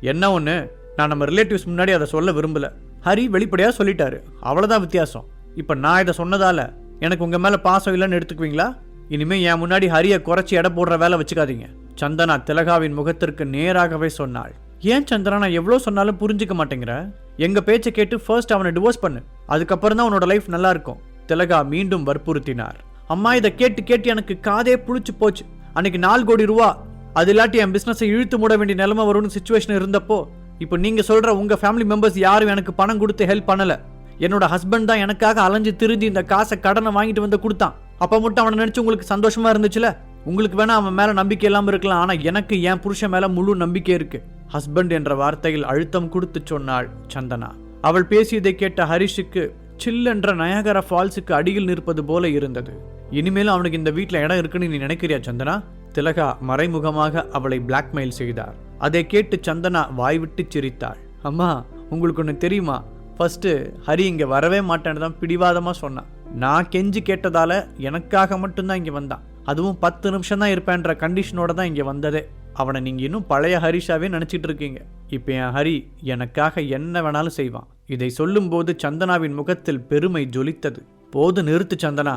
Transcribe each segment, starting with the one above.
என்ன ஒன்று நான் நம்ம ரிலேட்டிவ்ஸ் முன்னாடி அதை சொல்ல விரும்பல. ஹரி வெளிப்படையாக சொல்லிட்டாரு. அவ்வளோதான் வித்தியாசம். இப்போ நான் இதை சொன்னதால எனக்கு உங்கள் மேலே பாசம் இல்லைன்னு எடுத்துக்குவீங்களா? இனிமேல் என் முன்னாடி ஹரியை குறைச்சி எடை போடுற வேலை வச்சுக்காதீங்க. சந்தனா திலகாவின் முகத்திற்கு நேராகவே சொன்னாள். ஏன் சந்திரா நான் எவ்வளோ சொன்னாலும் புரிஞ்சுக்க மாட்டேங்கிற? எங்கள் பேச்சை கேட்டு ஃபர்ஸ்ட் அவனை டிவோர்ஸ் பண்ணு. அதுக்கப்புறம் தான் உன்னோட லைஃப் நல்லா இருக்கும் திலகா மீண்டும் வற்புறுத்தினார். அம்மா இதை கேட்டு கேட்டு எனக்கு காதே புளிச்சு போச்சு. அன்னைக்கு நாலு கோடி ரூபா அது இல்லாட்டி என் பிஸ்னஸை இழுத்து மூட வேண்டிய நிலைமை வரும்னு சுச்சுவேஷன் இருந்தப்போ இப்போ நீங்கள் சொல்கிற உங்கள் ஃபேமிலி மெம்பர்ஸ் யாரும் எனக்கு பணம் கொடுத்து ஹெல்ப் பண்ணலை. என்னோட ஹஸ்பண்ட் தான் எனக்காக அலைஞ்சு திரிஞ்சு இந்த காசை கடனை வாங்கிட்டு வந்து கொடுத்தான். அப்போ மட்டும் அவனை நினச்சி உங்களுக்கு சந்தோஷமாக இருந்துச்சுல? உங்களுக்கு வேணா அவன் மேலே நம்பிக்கை இல்லாமல் இருக்கலாம். ஆனால் எனக்கு என் புருஷன் மேலே முழு நம்பிக்கை இருக்குது ஹஸ்பண்ட் என்ற வார்த்தையில் அழுத்தம் கொடுத்து சொன்னாள் சந்தனா. அவள் பேசியதை கேட்ட ஹரிஷுக்கு சில்லென்ற நயகர ஃபால்ஸுக்கு அடியில் நிற்பது போல இருந்தது. இனிமேலும் அவனுக்கு இந்த வீட்டில் இடம் இருக்குன்னு நீ நினைக்கிறியா சந்தனா? திலகா மறைமுகமாக அவளை பிளாக்மெயில் செய்தார். அதை கேட்டு சந்தனா வாய்விட்டு சிரித்தாள். அம்மா உங்களுக்கு ஒன்று தெரியுமா? ஃபர்ஸ்ட்டு ஹரி இங்கே வரவே மாட்டேன்னு தான் பிடிவாதமாக சொன்னான். நான் கெஞ்சி கேட்டதால எனக்காக மட்டும்தான் இங்கே வந்தான். அதுவும் பத்து நிமிஷம் தான் இருப்பேன்ற கண்டிஷனோட தான் இங்கே வந்ததே. அவனை நீங்கள் இன்னும் பழைய ஹரிஷாவே நினச்சிட்டு இருக்கீங்க. இப்போ என் ஹரி எனக்காக என்ன வேணாலும் செய்வான். இதை சொல்லும்போது சந்தனாவின் முகத்தில் பெருமை ஜொலித்தது. போது நிறுத்து சந்தனா.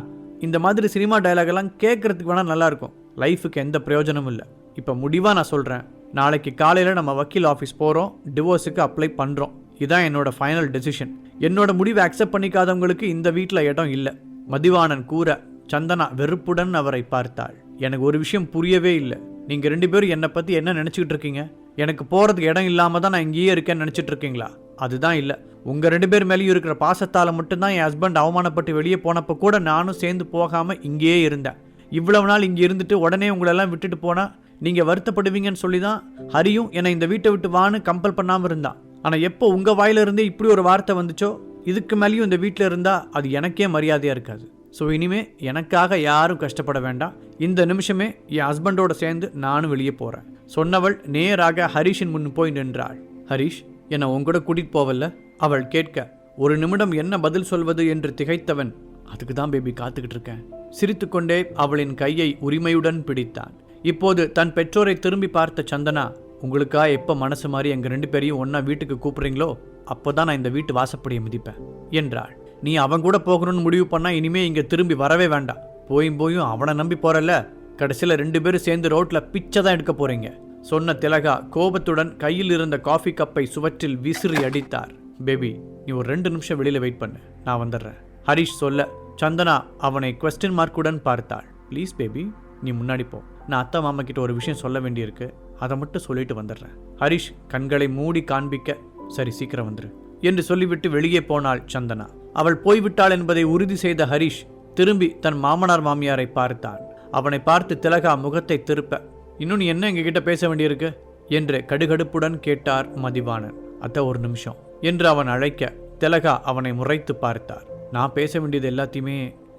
இந்த மாதிரி சினிமா டயலாக் எல்லாம் கேட்கறதுக்கு வேணால் நல்லாயிருக்கும் லைஃபுக்கு எந்த பிரயோஜனமும் இல்லை. இப்போ முடிவாக நான் சொல்கிறேன் நாளைக்கு காலையில் நம்ம வக்கீல் ஆஃபீஸ் போகிறோம் டிவோர்ஸுக்கு அப்ளை பண்ணுறோம் இதான் என்னோடய ஃபைனல் டெசிஷன் என்னோடய முடிவை அக்செப்ட் பண்ணிக்காதவங்களுக்கு இந்த வீட்டில் இடம் இல்லை. மதிவாணன் கூற சந்தனா வெறுப்புடன் அவரை பார்த்தாள். எனக்கு ஒரு விஷயம் புரியவே இல்லை. நீங்கள் ரெண்டு பேரும் என்னை பற்றி என்ன நினச்சிக்கிட்டு இருக்கீங்க? எனக்கு போகிறதுக்கு இடம் இல்லாமல் தான் நான் இங்கேயே இருக்கேன்னு நினச்சிட்டு இருக்கீங்களா? அதுதான் இல்லை. உங்கள் ரெண்டு பேர் மேலேயும் இருக்கிற பாசத்தால் மட்டும்தான் என் ஹஸ்பண்ட் அவமானப்பட்டு வெளியே போனப்போ கூட நானும் சேர்ந்து போகாமல் இங்கேயே இருந்தேன். இவ்வளவு நாள் இங்கே இருந்துட்டு உடனே உங்களெல்லாம் விட்டுட்டு போனால் நீங்கள் வருத்தப்படுவீங்கன்னு சொல்லி தான் ஹரியும் என்னை இந்த வீட்டை விட்டு வான்னு கம்பல் பண்ணாமல் இருந்தான் ஆனால் எப்போ உங்கள் வாயிலிருந்தே இப்படி ஒரு வார்த்தை வந்துச்சோ இதுக்கு மேலேயும் இந்த வீட்டில் இருந்தால் அது எனக்கே மரியாதையாக இருக்காது. ஸோ இனிமே எனக்காக யாரும் கஷ்டப்பட வேண்டாம். இந்த நிமிஷமே என் ஹஸ்பண்டோட சேர்ந்து நானும் வெளியே போகிறேன் சொன்னவள் நேராக ஹரிஷின் முன் போய் நின்றாள். ஹரிஷ் என்னை உங்கூட கூட்டிகிட்டு போவல்ல? அவள் கேட்க ஒரு நிமிடம் என்ன பதில் சொல்வது என்று திகைத்தவன் அதுக்கு தான் பேபி காத்துக்கிட்டு இருக்கேன் சிரித்துக்கொண்டே அவளின் கையை உரிமையுடன் பிடித்தான். இப்போது தன் பெற்றோரை திரும்பி பார்த்த சந்தனா உங்களுக்கா எப்போ மனசு மாதிரி எங்கள் ரெண்டு பேரையும் ஒன்றா வீட்டுக்கு கூப்பிட்றீங்களோ அப்போ தான் நான் இந்த வீட்டு வாசப்படியை மிதிப்பேன் என்றாள். நீ அவன் கூட போகணும்னு முடிவு பண்ணால் இனிமே இங்கே திரும்பி வரவே வேண்டாம். போயும் போயும் அவனை நம்பி போகிறல்ல கடைசியில் ரெண்டு பேரும் சேர்ந்து ரோட்டில் பிச்சை தான் எடுக்க போகிறீங்க சொன்ன திலகா கோபத்துடன் கையில் இருந்த காஃபி கப்பை சுவற்றில் விசிறி அடித்தார். பேபி நீ ஒரு ரெண்டு நிமிஷம் வெளியில் வெயிட் பண்ணு. நான் வந்துடுறேன். ஹரிஷ் சொல்ல சந்தனா அவனை கொஸ்டின் மார்க்குடன் பார்த்தாள். ப்ளீஸ் பேபி நீ முன்னாடி போ. நான் அத்தை மாமா கிட்ட ஒரு விஷயம் சொல்ல வேண்டியிருக்கு. அதை மட்டும் சொல்லிட்டு வந்துடுறேன். ஹரிஷ் கண்களை மூடி காண்பிக்க சரி சீக்கிரம் வந்துரு. என்று சொல்லிவிட்டு வெளியே போனாள் சந்தனா. அவள் போய்விட்டாள் என்பதை உறுதி செய்த ஹரிஷ் திரும்பி தன் மாமனார் மாமியாரை பார்த்தான். அவனை பார்த்து திலகா முகத்தை திருப்ப இன்னும் நீ என்ன எங்ககிட்ட பேச வேண்டியிருக்கு? என்று கடுகடுப்புடன் கேட்டார் மதிவாணன். அத்த ஒரு நிமிஷம். என்று அவன் அழைக்க திலகா அவனை முறைத்து பார்த்தார். நான் பேச வேண்டியது எல்லாத்தையுமே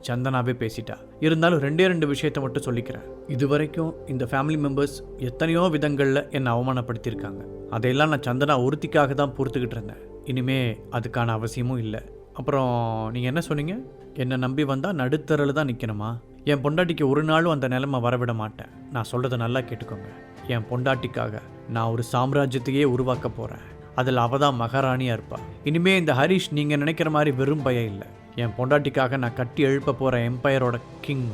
சந்தனாவே பேசிட்டா. இருந்தாலும் ரெண்டே ரெண்டு விஷயத்தை மட்டும் சொல்லிக்கிறேன். இதுவரைக்கும் இந்த ஃபேமிலி மெம்பர்ஸ் எத்தனையோ விதங்களில் என்னை அவமானப்படுத்தியிருக்காங்க. அதையெல்லாம் நான் சந்தனா ஒருத்திக்காக தான் பொறுத்துக்கிட்டு இருந்தேன். இனிமே அதுக்கான அவசியமும் இல்லை. அப்புறம் நீங்கள் என்ன சொன்னீங்க? என்னை நம்பி வந்தால் நடுத்தரில் தான் நிற்கணுமா என் பொண்டாட்டிக்கு ஒரு நாளும் அந்த நிலைமை வரவிட மாட்டேன். நான் சொல்கிறத நல்லா கேட்டுக்கோங்க. என் பொண்டாட்டிக்காக நான் ஒரு சாம்ராஜ்யத்தையே உருவாக்க போகிறேன் அதில் அவள் தான் மகாராணியாக இருப்பாள் இனிமேல் இந்த ஹரிஷ் நீங்கள் நினைக்கிற மாதிரி வெறும் பயம் இல்லை. என் பொண்டாட்டிக்காக நான் கட்டி எழுப்ப போகிற எம்பையரோட கிங்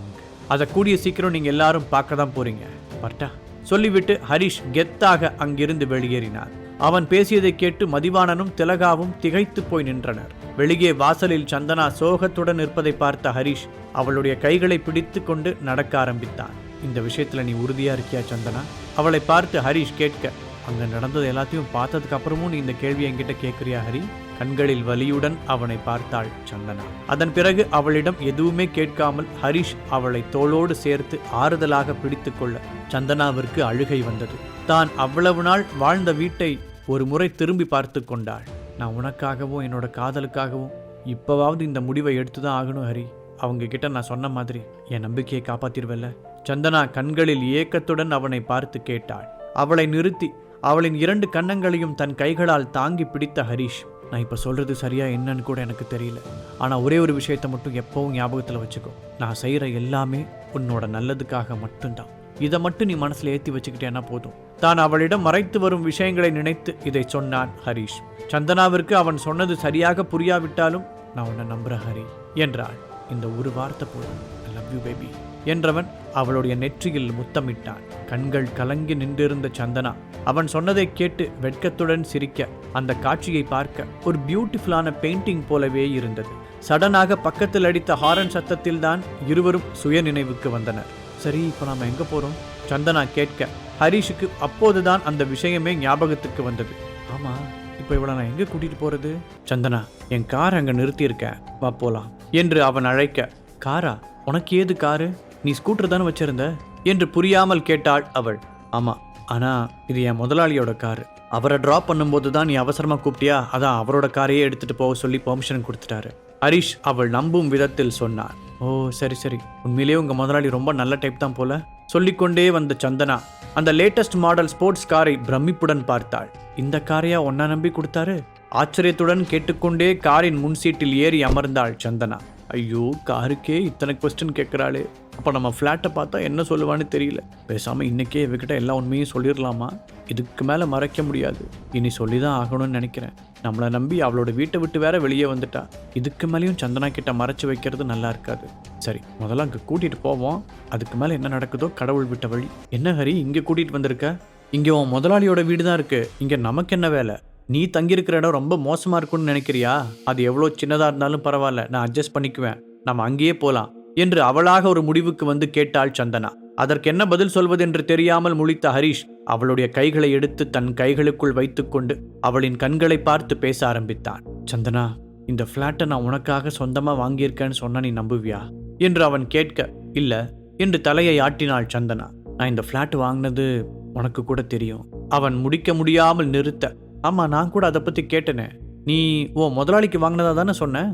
அதை கூடிய சீக்கிரம் நீங்கள் எல்லாரும் பார்க்க தான் போகிறீங்க பட்டா சொல்லிவிட்டு ஹரிஷ் கெத்தாக அங்கிருந்து வெளியேறினார். அவன் பேசியதை கேட்டு மதிவாணனும் திலகாவும் திகைத்து போய் நின்றனர். வெளியே வாசலில் சந்தனா சோகத்துடன் இருப்பதை பார்த்த ஹரிஷ் அவளுடைய கைகளை பிடித்து கொண்டு நடக்க ஆரம்பித்தான். இந்த விஷயத்துல நீ உறுதியா இருக்கியா சந்தனா? அவளை பார்த்து ஹரிஷ் கேட்க அங்க நடந்தது எல்லாத்தையும் பார்த்ததுக்கு அப்புறமும் நீ இந்த கேள்வி என்கிட்ட கேட்குறியா ஹரி? கண்களில் வலியுடன் அவனை பார்த்தாள் சந்தனா. அதன் பிறகு அவளிடம் எதுவுமே கேட்காமல் ஹரிஷ் அவளை தோளோடு சேர்த்து ஆறுதலாக பிடித்து கொள்ள சந்தனாவிற்கு அழுகை வந்தது. தான் அவ்வளவு நாள் வாழ்ந்த வீட்டை ஒரு முறை திரும்பி பார்த்து கொண்டாள். நான் உனக்காகவும் என்னோட காதலுக்காகவும் இப்போவாவது இந்த முடிவை எடுத்து தான் ஆகணும் ஹரி. அவங்க கிட்ட நான் சொன்ன மாதிரி என் நம்பிக்கையை காப்பாத்திருவல்ல. சந்தனா கண்களில் ஏக்கத்துடன் அவனை பார்த்து கேட்டாள். அவளை நிறுத்தி அவளின் இரண்டு கன்னங்களையும் தன் கைகளால் தாங்கி பிடித்த ஹரிஷ் நான் இப்போ சொல்கிறது சரியாக என்னன்னு கூட எனக்கு தெரியல. ஆனால் ஒரே ஒரு விஷயத்தை மட்டும் எப்போவும் ஞாபகத்தில் வச்சுக்கோ. நான் செய்கிற எல்லாமே உன்னோட நல்லதுக்காக மட்டும்தான். இதை மட்டும் நீ மனசில் ஏற்றி வச்சுக்கிட்டேன்னா போதும். தான் அவளிடம் மறைத்து வரும் விஷயங்களை நினைத்து இதை சொன்னான் ஹரிஷ். சந்தனாவிற்கு அவன் சொன்னது சரியாக புரியாவிட்டாலும் நான் உன்னை நம்புகிறேன் ஹரி என்றாள். இந்த ஒரு வார்த்தை போதும். ஐ லவ் யூ பேபி என்றவன் அவளுடைய நெற்றியில் முத்தமிட்டான். கண்கள் கலங்கி நின்றிருந்த சந்தனா அவன் சொன்னதை கேட்டு வெட்கத்துடன் சிரிக்க அந்த காட்சியை பார்க்க ஒரு பியூட்டிஃபுல்லான பெயிண்டிங் போலவே இருந்தது. சடனாக பக்கத்தில் அடித்த ஹாரன் சத்தத்தில் தான் இருவரும் சுய நினைவுக்கு வந்தனர். சரி இப்போ நாம் எங்க போறோம்? சந்தனா கேட்க ஹரிஷுக்கு அப்போதுதான் அந்த விஷயமே ஞாபகத்துக்கு வந்தது. ஆமா இப்போ இவளை நான் எங்க கூட்டிட்டு போறது? சந்தனா என் கார் அங்க நிறுத்தியிருக்கேன் வா போலாம் என்று அவன் அழைக்க காரா உனக்கு ஏது காரு? நீ ஸ்கூட்டர் தானே வச்சிருந்த? என்று புரியாமல் கேட்டாள் அவள். ஆமா ஆனா இது என் முதலாளியோட காரு அவரை டிராப் பண்ணும்போது தான் நீ அவசரமா கூப்பிட்டியா? அதான் அவரோட காரையே எடுத்துட்டு போக சொல்லி பெர்மிஷன் கொடுத்துட்டாரு. ஹரிஷ் அவள் நம்பும் விதத்தில் சொன்னான் ஓ சரி சரி. உண்மையிலேயே உங்க முதலாளி ரொம்ப நல்ல டைப் தான் போல. சொல்லிக்கொண்டே வந்த சந்தனா அந்த லேட்டஸ்ட் மாடல் ஸ்போர்ட்ஸ் காரை பிரமிப்புடன் பார்த்தாள். இந்த காரையா ஒன்னா நம்பி கொடுத்தாரு? ஆச்சரியத்துடன் கேட்டுக்கொண்டே காரின் முன் சீட்டில் ஏறி அமர்ந்தாள் சந்தனா. ஐயோ காருக்கே இத்தனை கொஸ்டின் கேட்குறாளே. அப்போ நம்ம ஃப்ளாட்டை பார்த்தா என்ன சொல்லுவான்னு தெரியல. பேசாமல் இன்றைக்கே இவகிட்ட எல்லா உண்மையும் சொல்லிடலாமா? இதுக்கு மேலே மறைக்க முடியாது. இனி சொல்லி தான் ஆகணும்னு நினைக்கிறேன். நம்மளை நம்பி அவளோட வீட்டை விட்டு வேற வெளியே வந்துட்டா. இதுக்கு மேலேயும் சந்தனா கிட்ட மறைச்சு வைக்கிறது நல்லா இருக்காது. சரி முதல்ல அங்கே கூட்டிகிட்டு போவோம். அதுக்கு மேலே என்ன நடக்குதோ கடவுள் விட்ட வழி. என்ன ஹரி இங்கே கூட்டிகிட்டு வந்திருக்க? இங்கே உன் முதலாளியோட வீடு தான் இருக்குது இங்கே நமக்கு என்ன வேலை? நீ தங்கியிருக்கிற இடம் ரொம்ப மோசமாக இருக்கும்னு நினைக்கிறியா? அது எவ்வளோ சின்னதாக இருந்தாலும் பரவாயில்ல. நான் அட்ஜஸ்ட் பண்ணிக்குவேன். நம்ம அங்கேயே போகலாம் என்று அவளாக ஒரு முடிவுக்கு வந்து கேட்டாள் சந்தனா. அதற்கு என்ன பதில் சொல்வதென்று தெரியாமல் முழித்த ஹரிஷ் அவளுடைய கைகளை எடுத்து தன் கைகளுக்குள் வைத்துக்கொண்டு அவளின் கண்களை பார்த்து பேச ஆரம்பித்தான். சந்தனா இந்த ஃப்ளாட்டை நான் உனக்காக சொந்தமா வாங்கியிருக்கேன்னு சொன்ன நீ நம்புவியா? என்று அவன் கேட்க இல்ல என்று தலையை ஆட்டினாள் சந்தனா. நான் இந்த ஃப்ளாட் வாங்கினது உனக்கு கூட தெரியும். அவன் முடிக்க முடியாமல் நிறுத்த ஆமா நான் கூட அதை பத்தி கேட்டனே. நீ ஓ முதலாளிக்கு வாங்கினதா தானே சொன்ன?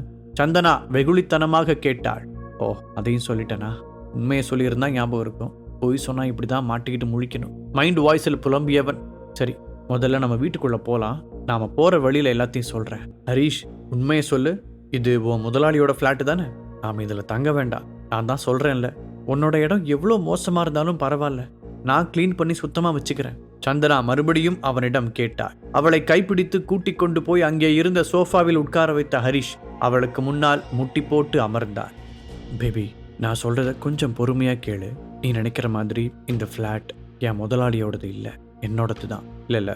சந்தனா வெகுளித்தனமாக கேட்டாள். ஓ அதையும் சொல்லிட்டேனா? உண்மையை சொல்லியிருந்தா ஞாபகம் இருக்கும். பொய் இப்படி தான் மாட்டிக்கிட்டு முழிக்கணும். மைண்ட் வாய்ஸில் புலம்பியவன். சரி முதல்ல நம்ம வீட்டுக்குள்ளே போகலாம். நாம் போகிற வழியில் எல்லாத்தையும் சொல்கிறேன் ஹரீஷ் உண்மையை சொல்லு. இது உன் முதலாளியோட ஃப்ளாட்டு தானே? நாம் இதில் தங்க வேண்டாம். நான் தான் சொல்கிறேன்ல உன்னோட இடம் எவ்வளோ மோசமாக இருந்தாலும் பரவாயில்ல. நான் க்ளீன் பண்ணி சுத்தமாக வச்சுக்கிறேன். சந்தனா மறுபடியும் அவனிடம் கேட்டாள். அவளை கைப்பிடித்து கூட்டிக் கொண்டு போய் அங்கே இருந்த சோஃபாவில் உட்கார வைத்த ஹரிஷ் அவளுக்கு முன்னால் முட்டி போட்டு அமர்ந்தார். பேபி நான் சொல்றத கொஞ்சம் பொறுமையா கேளு. நீ நினைக்கிற மாதிரி இந்த ஃப்ளாட் என் முதலாளியோடது இல்லை. என்னோடது தான். இல்லை இல்லை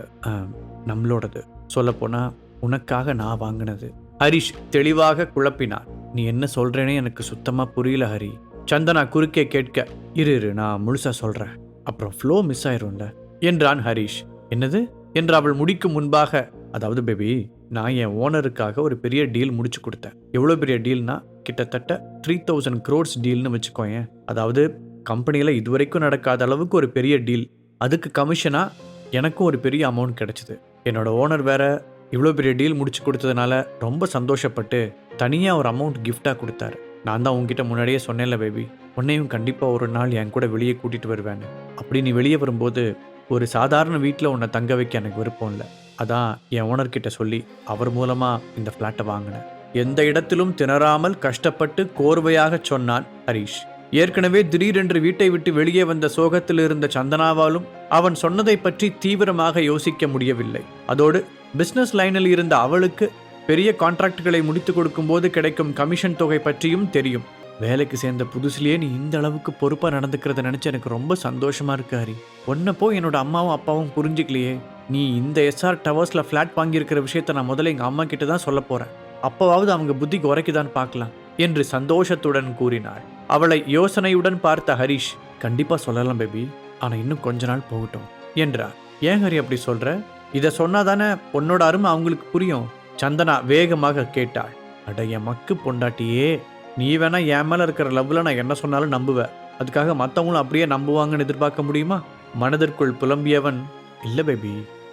நம்மளோடது. சொல்லப்போனால் உனக்காக நான் வாங்கினது. ஹரிஷ் தெளிவாக குழப்பினார். நீ என்ன சொல்றேனே எனக்கு சுத்தமா புரியல ஹரி. சந்தனா குறுக்கே கேட்க இரு இரு நான் முழுசா சொல்றேன். அப்புறம் ஃப்ளோ மிஸ் ஆயிரும்ல. என்றான் ஹரிஷ். என்னது? என்று அவள் முடிக்கும் முன்பாக அதாவது பேபி நான் என் ஓனருக்காக ஒரு பெரிய டீல் முடிச்சு கொடுத்தேன். எவ்வளோ பெரிய டீல்னா கிட்டத்தட்ட த்ரீ தௌசண்ட் க்ரோட்ஸ் டீல்னு வச்சுக்கோங்க அதாவது கம்பெனியில் இதுவரைக்கும் நடக்காத அளவுக்கு ஒரு பெரிய டீல். அதுக்கு கமிஷனாக எனக்கும் ஒரு பெரிய அமௌண்ட் கிடச்சிது. என்னோட ஓனர் வேற இவ்வளோ பெரிய டீல் முடிச்சு கொடுத்ததுனால ரொம்ப சந்தோஷப்பட்டு தனியாக ஒரு அமௌண்ட் கிஃப்டாக கொடுத்தாரு. நான் தான் உங்ககிட்ட முன்னாடியே சொன்னேன்ல பேபி உன்னையும் கண்டிப்பாக ஒரு நாள் என் கூட வெளியே கூட்டிகிட்டு வருவேன்னு. அப்படி நீ வெளியே வரும்போது ஒரு சாதாரண வீட்டில் உன்னை தங்க வைக்க எனக்கு விருப்பம் இல்லை. அதான் என் ஓனர்கிட்ட சொல்லி அவர் மூலமாக இந்த ஃப்ளாட்டை வாங்கினேன். எந்த இடத்திலும் திணறாமல் கஷ்டப்பட்டு கோர்வையாக சொன்னான் ஹரீஷ். ஏற்கனவே திடீரென்று வீட்டை விட்டு வெளியே வந்த சோகத்தில் இருந்த சந்தனாவாலும் அவன் சொன்னதை பற்றி தீவிரமாக யோசிக்க முடியவில்லை. அதோடு பிசினஸ் லைனில் இருந்த அவளுக்கு பெரிய கான்ட்ராக்டுகளை முடித்து கொடுக்கும்போது கிடைக்கும் கமிஷன் தொகை பற்றியும் தெரியும். வேலைக்கு சேர்ந்த புதுசுலேயே நீ இந்த அளவுக்கு பொறுப்பாக நடந்துக்கிறத நினச்சி எனக்கு ரொம்ப சந்தோஷமாக இருக்கு ஹரி. உன்னை போய் என்னோட அம்மாவும் அப்பாவும் புரிஞ்சிக்கலையே. நீ இந்த எஸ்ஆர் டவர்ஸில் ஃப்ளாட் வாங்கியிருக்கிற விஷயத்த நான் முதல்ல எங்கள் அம்மா கிட்ட தான் சொல்ல போகிறேன் அப்போவாவது அவங்க புத்திக்கு உரைக்குதான் பார்க்கலாம் என்று சந்தோஷத்துடன் கூறினாள். அவளை யோசனையுடன் பார்த்த ஹரிஷ் கண்டிப்பாக சொல்லலாம் பேபி ஆனால் இன்னும் கொஞ்ச நாள் போகட்டும் என்றார். ஏன் ஹரி அப்படி சொல்கிற இதை சொன்னாதானே உன்னோட அருமை அவங்களுக்கு புரியும் சந்தனா வேகமாக கேட்டாள். அடைய மக்கு பொண்டாட்டியே. நீ வேணா என் மேலே இருக்கிற லவ்வில் நான் என்ன சொன்னாலும் நம்புவேன் அதுக்காக மற்றவங்களும் அப்படியே நம்புவாங்கன்னு எதிர்பார்க்க முடியுமா? மனதிற்குள் புலம்பியவன் இல்லை பேபி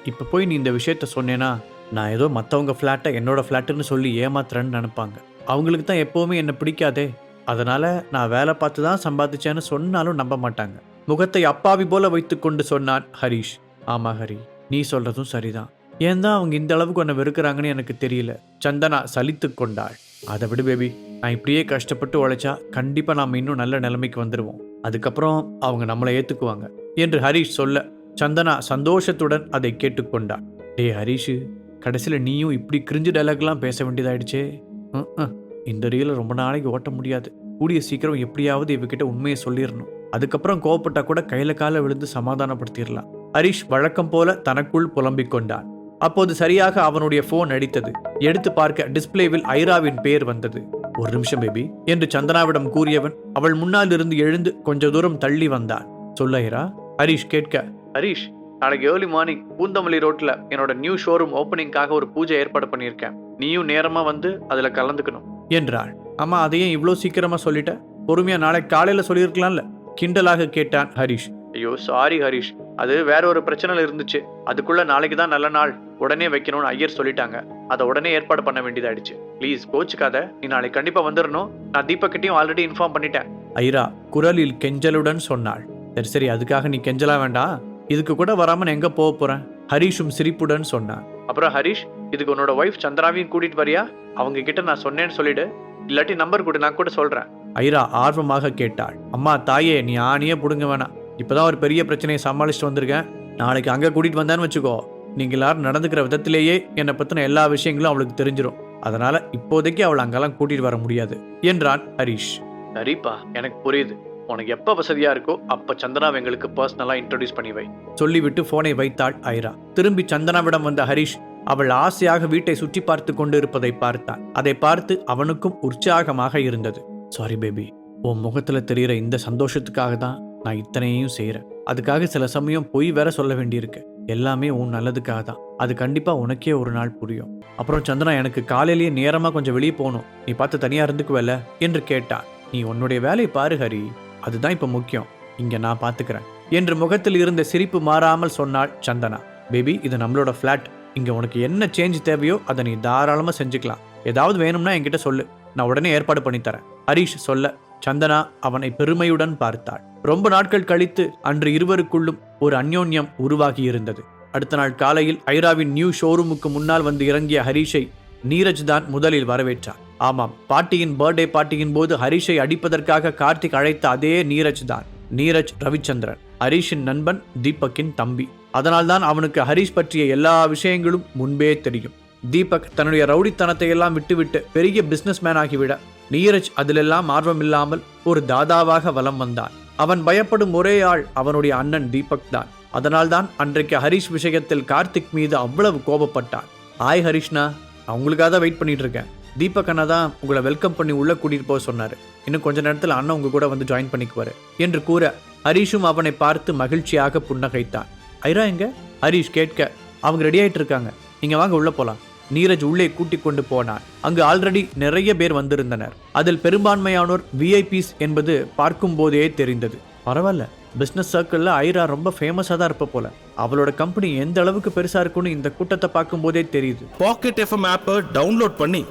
இப்போ போய் நீ இந்த விஷயத்த சொன்னேன்னா நான் ஏதோ மற்றவங்க ஃப்ளாட்டை என்னோட ஃப்ளாட்டுன்னு சொல்லி ஏமாத்துறேன்னு நினைப்பாங்க. அவங்களுக்கு தான் எப்போவுமே என்னை பிடிக்காதே. அதனால நான் வேலை பார்த்து தான் சம்பாதிச்சேன்னு சொன்னாலும் நம்ப மாட்டாங்க. முகத்தை அப்பாவி போல வைத்துக்கொண்டு சொன்னான் ஹரிஷ். ஆமா ஹரி நீ சொல்றதும் சரிதான். ஏன் தான் அவங்க இந்த அளவுக்கு உன்னை வெறுக்கிறாங்கன்னு எனக்கு தெரியல. சந்தனா சலித்து கொண்டாள். அதை விடு பேபி நான் இப்படியே கஷ்டப்பட்டு உழைச்சா கண்டிப்பாக நாம் இன்னும் நல்ல நிலைமைக்கு வந்துடுவோம் அதுக்கப்புறம் அவங்க நம்மளை ஏற்றுக்குவாங்க என்று ஹரிஷ் சொல்ல சந்தனா சந்தோஷத்துடன் அதை கேட்டுக்கொண்டாள் டேய் ஹரீஷு கடைசியில் நீயும் இப்படி கிரிஞ்சு டைலாக்லாம் பேச வேண்டியதாயிடுச்சே. ம், ம். இந்த ரீலை ரொம்ப நாளைக்கு ஓட்ட முடியாது. கூடிய சீக்கிரம் எப்படியாவது இவகிட்ட உண்மையை சொல்லிடணும் அதுக்கப்புறம் கோவப்பட்டா கூட கையில கால விழுந்து சமாதானப்படுத்திடலாம் ஹரிஷ் வழக்கம் போல தனக்குள் புலம்பிக் கொண்டான் அப்போது சரியாக அவனுடைய போன் அடித்தது. எடுத்து பார்க்க டிஸ்ப்ளேவில் ஐராவின் பெயர் வந்தது. ஒரு நிமிஷம் பேபி என்று சந்தனாவிடம் கூறியவன் அவள் முன்னால் இருந்து எழுந்து கொஞ்ச தூரம் தள்ளி வந்தான். சொல்ல ஐரா ஹரிஷ் கேட்க. ஹரிஷ் நாளைக்கு ஏர்லி மார்னிங் பூந்தமல்லி ரோட்ல என்னோட நியூ ஷோரூம் ஓப்பனிங்காக ஒரு பூஜை ஏற்பாடு பண்ணியிருக்கேன். நீயும் நேரமா வந்து அதுல கலந்துக்கணும். என்றாள். அம்மா அதையும் இவ்வளோ சீக்கிரமா சொல்லிட்ட? பொறுமையா நாளைக்கு காலையில சொல்லியிருக்கலாம்ல? கிண்டலாக கேட்டான் ஹரிஷ். ஐயோ சாரி ஹரிஷ். அது வேற ஒரு பிரச்சனைல இருந்துச்சு. அதுக்குள்ள நாளைக்கு தான் நல்ல நாள். உடனே வைக்கணும்னு ஐயர் சொல்லிட்டாங்க. அதை உடனே ஏற்பாடு பண்ண வேண்டியதாயிடுச்சு. ப்ளீஸ் கோச்சுக்காத. நீ நாளைக்கு கண்டிப்பா வந்துடணும் நான் தீபக்கிட்டையும் ஆல்ரெடி இன்ஃபார்ம் பண்ணிட்டேன். ஐரா குரலில் கெஞ்சலுடன் சொன்னாள். சரி சரி அதுக்காக நீ கெஞ்சலா வேண்டாம் இதுக்கு கூட வராம நான் எங்க போக போறேன்? ஹரிஷும் சிரிப்புடன் சொன்னான். அப்புறம் ஹரிஷ் இதுக்கு உன்னோட ஒய்ஃப் சந்திராவையும் கூட்டிட்டு வரியா? அவங்க கிட்ட நான் சொன்னேன்னு சொல்லிடு. இல்லாட்டி நம்பர் கொடு நான் கூட சொல்றேன். ஐரா ஆர்வமாக கேட்டாள். அம்மா தாயே நீ ஆணியே புடுங்க வேணாம். இப்பதான் ஒரு பெரிய பிரச்சனையை சமாளிச்சுட்டு வந்திருக்கேன். நாளைக்கு அங்க கூட்டிட்டு வந்தான்னு வச்சுக்கோ. நீங்க எல்லாரும் நடந்துக்கிற விதத்திலேயே என்னை பத்தின எல்லா விஷயங்களும் அவளுக்கு தெரிஞ்சிரும். அதனால இப்போதைக்கு அவள் அங்கெல்லாம் கூட்டிட்டு வர முடியாது என்றான் ஹரிஷ். சரிப்பா எனக்கு புரியுது. உனக்கு எப்ப வசதியா இருக்கோ அப்ப சந்தனாவை எங்களுக்கு பர்சனலா இன்ட்ரோடியூஸ் பண்ணி வை. சொல்லிவிட்டு போனை வைத்தாள் ஐரா. திரும்பி சந்தனாவிடம் வந்த ஹரிஷ் அவள் ஆசையாக வீட்டை சுற்றி பார்த்து கொண்டு இருப்பதை பார்த்தான். அதை பார்த்து அவனுக்கும் உற்சாகமாக இருந்தது. சாரி பேபி உன் முகத்துல தெரியிற இந்த சந்தோஷத்துக்காக தான் நான் இத்தனையும் செய்கிறேன் அதுக்காக சில சமயம் பொய் வேற சொல்ல வேண்டியிருக்கு. எல்லாமே உன் நல்லதுக்காக தான். அது கண்டிப்பாக உனக்கே ஒரு நாள் புரியும். அப்புறம் சந்தனா எனக்கு காலையிலேயே நேரமாக கொஞ்சம் வெளியே போகணும். நீ பார்த்து தனியாக இருந்துக்குவல்ல என்று கேட்டான். நீ உன்னுடைய வேலையை பாரு ஹரி. அதுதான் இப்போ முக்கியம். இங்கே நான் பார்த்துக்கிறேன். என்று முகத்தில் இருந்த சிரிப்பு மாறாமல் சொன்னாள் சந்தனா. பேபி இது நம்மளோட ஃப்ளாட் இங்கே உனக்கு என்ன சேஞ்ச் தேவையோ அதை நீ தாராளமாக செஞ்சுக்கலாம். ஏதாவது வேணும்னா என்கிட்ட சொல்லு. நான் உடனே ஏற்பாடு பண்ணித்தரேன் ஹரீஷ் ஹரிஷ் சொல்ல சந்தனா அவனை பெருமையுடன் பார்த்தாள். ரொம்ப நாட்கள் கழித்து அன்று இருவருக்குள்ளும் ஒரு அந்யோன்யம் உருவாகி இருந்தது அடுத்த நாள் காலையில் ஐராவின் நியூ ஷோரூமுக்கு முன்னால் வந்து இறங்கிய ஹரிஷை நீரஜ் தான் முதலில் வரவேற்றார். ஆமாம் பாட்டியின் பர்த்டே பாட்டியின் போது ஹரிஷை அடிப்பதற்காக கார்த்திக் அழைத்த அதே நீரஜ் தான் நீரஜ் ரவிச்சந்திரன். ஹரிஷின் நண்பன் தீபக்கின் தம்பி. அதனால்தான் அவனுக்கு ஹரிஷ் பற்றிய எல்லா விஷயங்களும் முன்பே தெரியும். தீபக் தன்னுடைய ரவுடித்தனத்தை எல்லாம் விட்டுவிட்டு பெரிய பிசினஸ் மேன் ஆகிவிட நீரஜ் அதிலெல்லாம் ஆர்வமில்லாமல் ஒரு தாதாவாக வலம் வந்தான். அவன் பயப்படும் ஒரே ஆள் அவனுடைய அண்ணன் தீபக் தான். அதனால்தான் அன்றைக்கு ஹரிஷ் விஷயத்தில் கார்த்திக் மீது அவ்வளவு கோபப்பட்டான். ஆய் ஹரிஷ்னா அவங்களுக்காக தான் வெயிட் பண்ணிட்டு இருக்கேன் தீபக் அண்ணா தான் உங்களை வெல்கம் பண்ணி உள்ள கூட்டிட்டு போக சொன்னாரு. இன்னும் கொஞ்ச நேரத்தில் அண்ணன் உங்க கூட வந்து ஜாயின் பண்ணிக்குவாரு என்று கூற ஹரிஷும் அவனை பார்த்து மகிழ்ச்சியாக புன்னகைத்தான். ஐரா எங்க? ஹரிஷ் கேட்க. அவங்க ரெடி ஆயிட்டு இருக்காங்க நீங்க வாங்க உள்ள போலாம் நீரஜ் உள்ளே கூட்டிக் கொண்டு போனான் அங்கு ஆல்ரெடி நிறைய பேர் வந்திருந்தனர். அதில் பெரும்பான்மையானோர் விஐபிஸ் என்பது பார்க்கும் போதே தெரிந்தது. பரவாயில்ல பிஸ்னஸ் சர்க்கிளில் ஐரா ரொம்ப ஃபேமஸாக தான் இருப்ப போல. அவளோட கம்பெனி எந்த அளவுக்கு பெருசா இருக்கும்னு இந்த கூட்டத்தை பார்க்கும் போதே தெரியுது. பாக்கெட் எஃப்எம் ஆப்பை டவுன்லோட் பண்ணி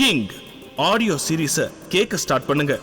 கிங் ஆடியோ சீரீஸை கேட்க ஸ்டார்ட் பண்ணுங்க.